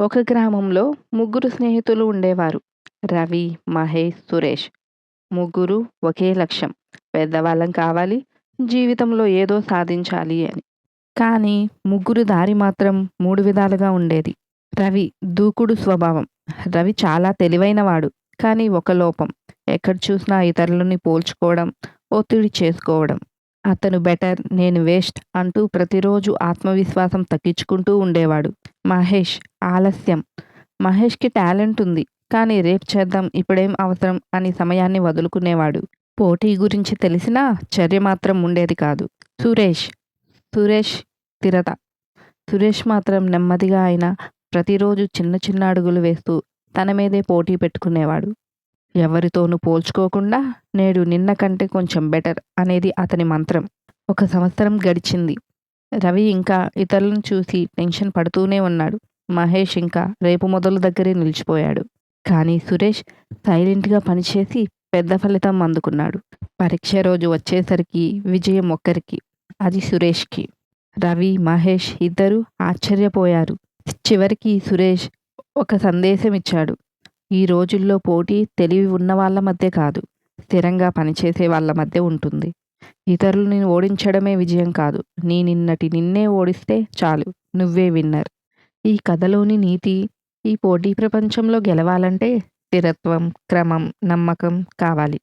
ఒక గ్రామంలో ముగ్గురు స్నేహితులు ఉండేవారు. రవి మహేష్ సురేష్. ముగ్గురు ఒకే లక్ష్యం పెద్దవాళ్ళం కావాలి జీవితంలో ఏదో సాధించాలి అని. కానీ ముగ్గురు దారి మాత్రం మూడు విధాలుగా ఉండేది. రవి దూకుడు స్వభావం. రవి చాలా తెలివైనవాడు కానీ ఒక లోపం. ఎక్కడ చూసినా ఇతరులని పోల్చుకోవడం ఒత్తిడి చేసుకోవడం. అతను బెటర్ నేను వేస్ట్ అంటూ ప్రతిరోజు ఆత్మవిశ్వాసం తగ్గించుకుంటూ ఉండేవాడు. మహేష్ ఆలస్యం. మహేష్కి టాలెంట్ ఉంది. కానీ రేపు చేద్దాం ఇప్పుడేం అవసరం అని సమయాన్ని వదులుకునేవాడు. పోటీ గురించి తెలిసినా చర్య మాత్రం ఉండేది కాదు. సురేష్ సురేష్ స్థిరత. సురేష్ మాత్రం నెమ్మదిగా ఆయన ప్రతిరోజు చిన్న చిన్న అడుగులు వేస్తూ తన మీదే పోటీ పెట్టుకునేవాడు. ఎవరితోనూ పోల్చుకోకుండా నేడు నిన్న కంటే కొంచెం బెటర్ అనేది అతని మంత్రం. ఒక సంవత్సరం గడిచింది. రవి ఇంకా ఇతరులను చూసి టెన్షన్ పడుతూనే ఉన్నాడు. మహేష్ ఇంకా రేపు మొదలు దగ్గరే నిలిచిపోయాడు. కానీ సురేష్ సైలెంట్గా పనిచేసి పెద్ద ఫలితం అందుకున్నాడు. పరీక్ష రోజు వచ్చేసరికి విజయం ఒక్కరికి అది సురేష్కి. రవి మహేష్ ఇద్దరు ఆశ్చర్యపోయారు. చివరికి సురేష్ ఒక సందేశం ఇచ్చాడు. ఈ రోజుల్లో పోటీ తెలివి ఉన్న వాళ్ళ మధ్య కాదు స్థిరంగా పనిచేసే వాళ్ళ మధ్య ఉంటుంది. ఇతరులని ఓడించడమే విజయం కాదు. నీ నిన్నటి నిన్నే ఓడిస్తే చాలు. నువ్వే విన్నర్. ఈ కథలోని నీతి ఈ పోటీ ప్రపంచంలో గెలవాలంటే స్థిరత్వం క్రమం నమ్మకం కావాలి.